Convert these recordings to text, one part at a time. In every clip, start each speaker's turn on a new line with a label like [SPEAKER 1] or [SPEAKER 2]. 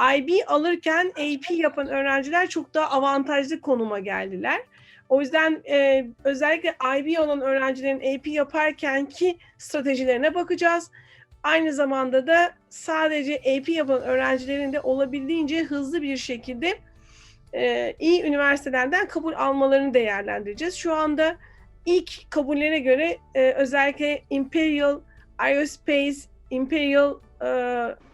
[SPEAKER 1] IB alırken AP yapan öğrenciler çok daha avantajlı konuma geldiler. O yüzden e, özellikle IB olan öğrencilerin AP yaparken ki stratejilerine bakacağız. Aynı zamanda da sadece AP yapan öğrencilerin de olabildiğince hızlı bir şekilde e, iyi üniversitelerden kabul almalarını değerlendireceğiz. Şu anda ilk kabullere göre e, özellikle Imperial Aerospace, Imperial e,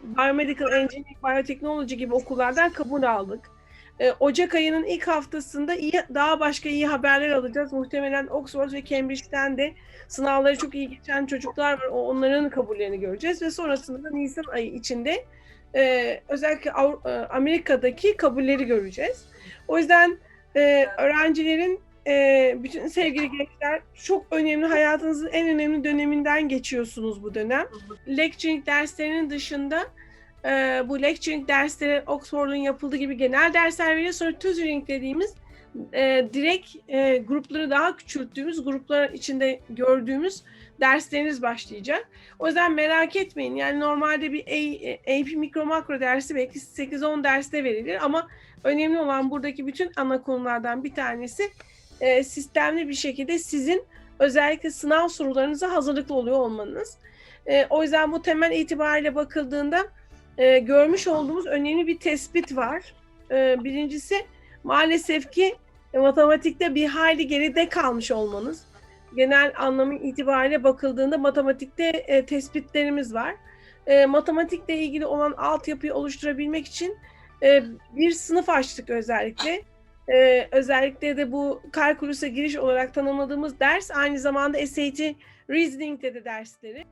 [SPEAKER 1] Biomedical Engineering, Biotechnology gibi okullardan kabul aldık. E, Ocak ayının ilk haftasında iyi, daha başka iyi haberler alacağız. Muhtemelen Oxford ve Cambridge'den de sınavları çok iyi geçen çocuklar var. Onların kabullerini göreceğiz ve sonrasında da Nisan ayı içinde e, özellikle Avru- e, Amerika'daki kabulleri göreceğiz. O yüzden e, öğrencilerin e, bütün sevgili gençler çok önemli hayatınızın en önemli döneminden geçiyorsunuz bu dönem. Lecturing derslerinin dışında e, bu lecturing dersleri Oxford'un yapıldığı gibi genel dersler veriyor. Sonra tutoring dediğimiz e, direkt e, grupları daha küçülttüğümüz, gruplar içinde gördüğümüz dersleriniz başlayacak. O yüzden merak etmeyin. Yani normalde bir A- AP mikro makro dersi belki 8-10 derste verilir ama önemli olan buradaki bütün ana konulardan bir tanesi e, sistemli bir şekilde sizin özellikle sınav sorularınıza hazırlıklı oluyor olmanız. E, o yüzden bu temel itibariyle bakıldığında e, görmüş olduğumuz önemli bir tespit var. E, birincisi maalesef ki e, matematikte bir hayli geride kalmış olmanız. Genel anlamı itibariyle bakıldığında matematikte e, tespitlerimiz var. E, matematikle ilgili olan altyapıyı oluşturabilmek için e, bir sınıf açtık özellikle. E, özellikle de bu kalkülüse giriş olarak tanımladığımız ders aynı zamanda SAT Reasoning'de de dersleri.